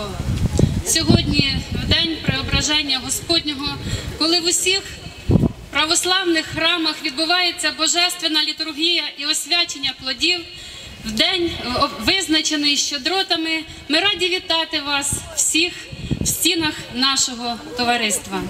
Святого. Сьогодні, в день преображення Господнього, коли в усіх православних храмах відбувається божественна літургія і освячення плодів, в день, визначений щедротами, ми раді вітати вас всіх в стінах нашого товариства.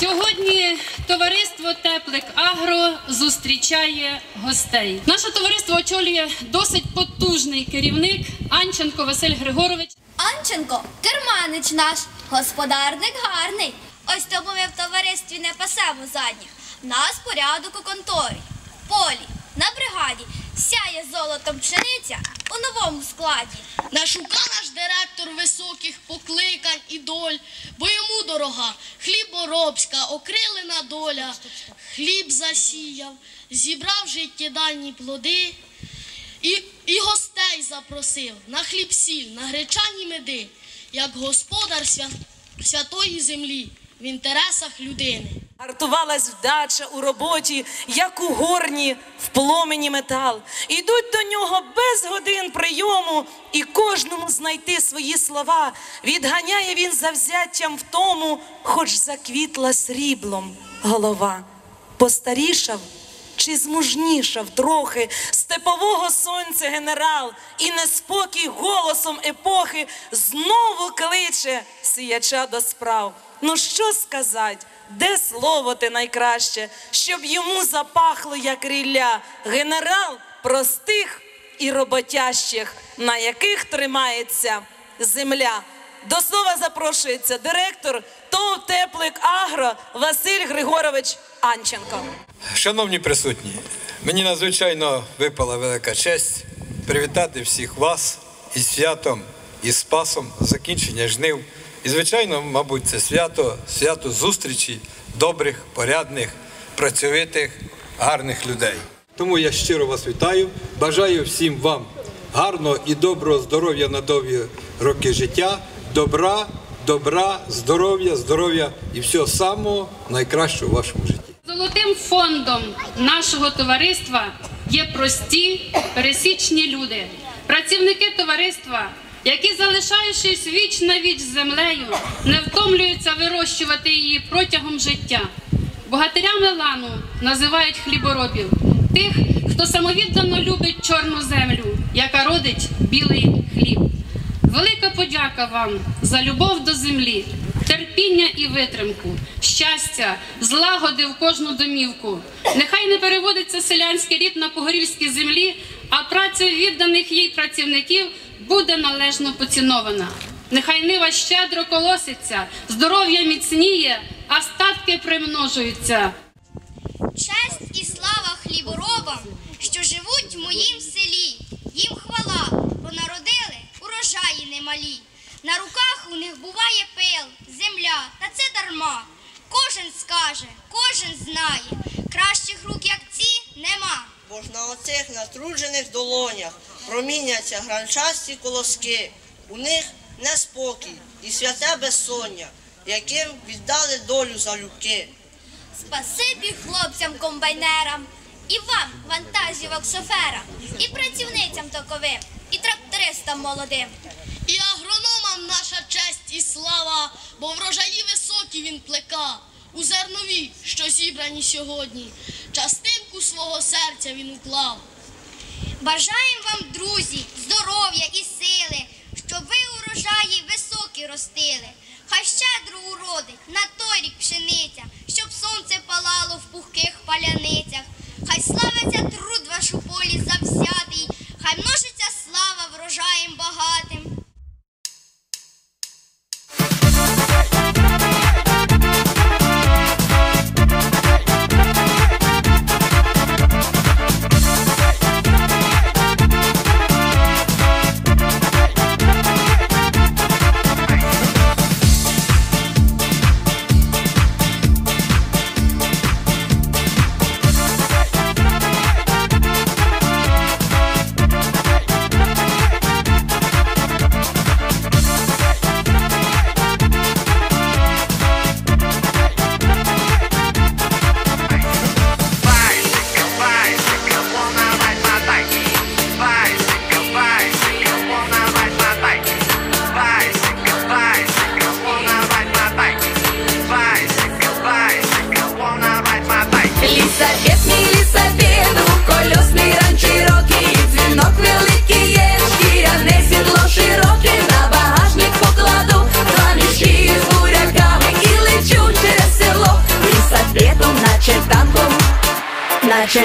Сьогодні товариство Теплик Агро зустрічає гостей. Наше товариство очолює досить потужний керівник Анченко Василь Григорович. Анченко, керманич наш, господарник гарний. Ось тому ми в товаристві не пасемо задніх. Нас порядок у конторі, полі, на бригаді. Сяє золотом пшениця у новому складі. Не шука наш директор високих покликань і доль, бо йому дорога хліборобська, окрилена доля, хліб засіяв, зібрав життєдальні плоди і, і гостей запросив на хліб сіль, на гречані меди, як господар свя, святої землі в інтересах людини. Гартувалась вдача у роботі, як у горні в пломені метал. Ідуть до нього без годин прийому, і кожному знайти свої слова. Відганяє він завзяттям в тому, хоч заквітла сріблом голова. Постарішав чи змужнішав трохи степового сонця генерал, і неспокій голосом епохи знову кличе сіяча до справ. Ну що сказать, де слово те найкраще, щоб йому запахло, як рілля, генерал простих і роботящих, на яких тримається земля. До слова запрошується директор ТОВ Теплик Агро Василь Григорович Анченко. Шановні присутні, мені надзвичайно випала велика честь привітати всіх вас із святом, із Спасом, закінчення жнив. І, звичайно, мабуть, це свято, свято зустрічі добрих, порядних, працьовитих, гарних людей. Тому я щиро вас вітаю. Бажаю всім вам гарного і доброго здоров'я на довгі роки життя, добра, добра, здоров'я, здоров'я і всього самого найкращого у вашому житті. Золотим фондом нашого товариства є прості пересічні люди, працівники товариства, які, залишаючись віч на віч з землею, не втомлюються вирощувати її протягом життя. Богатирями лану називають хліборобів тих, хто самовіддано любить чорну землю, яка родить білий хліб. Велика подяка вам за любов до землі, терпіння і витримку, щастя, злагоди в кожну домівку. Нехай не переводиться селянський рід на погорільській землі, а праця відданих їй працівників буде належно поцінована. Нехай нива щедро колоситься, здоров'я міцніє, а статки примножуються. Честь і слава хліборобам, що живуть в моїм селі. Їм хвала, бо народили урожаї немалі. На руках у них буває пил, земля, та це дарма. Кожен скаже, кожен знає, кращих рук, як ці, нема. Бо ж на оцих натруджених долонях проміняться гранчасті колоски. У них неспокій і святе безсоння, яким віддали долю залюбки. Спасибі хлопцям-комбайнерам, і вам, вантажівок шоферам, і працівницям токовим, і трактористам молодим. І агрономам наша честь і слава, бо врожаї високі він плека. У зернові, що зібрані сьогодні, частинку свого серця він уклав. Бажаємо вам, друзі, здоров'я і сили, щоб ви урожаї високі ростили. Macho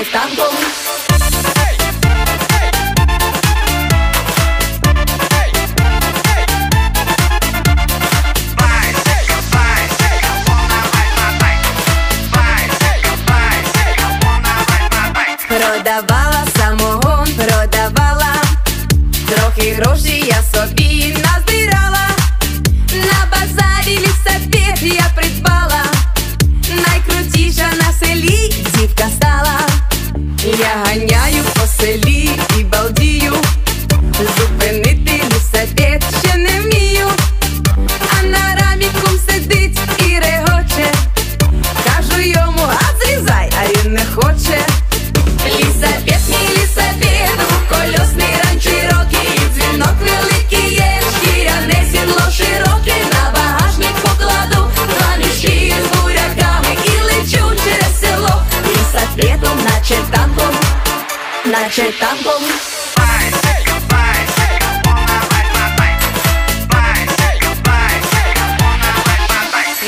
наши компом.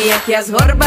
Як я з горба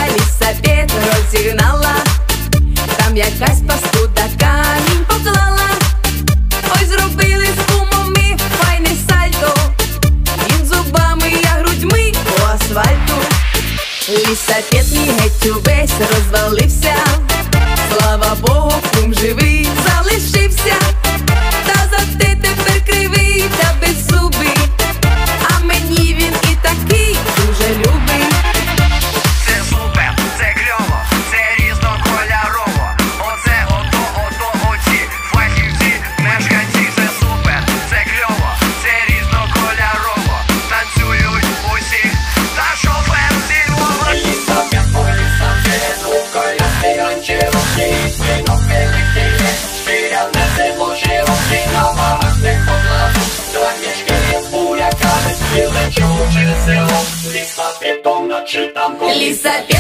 piece that.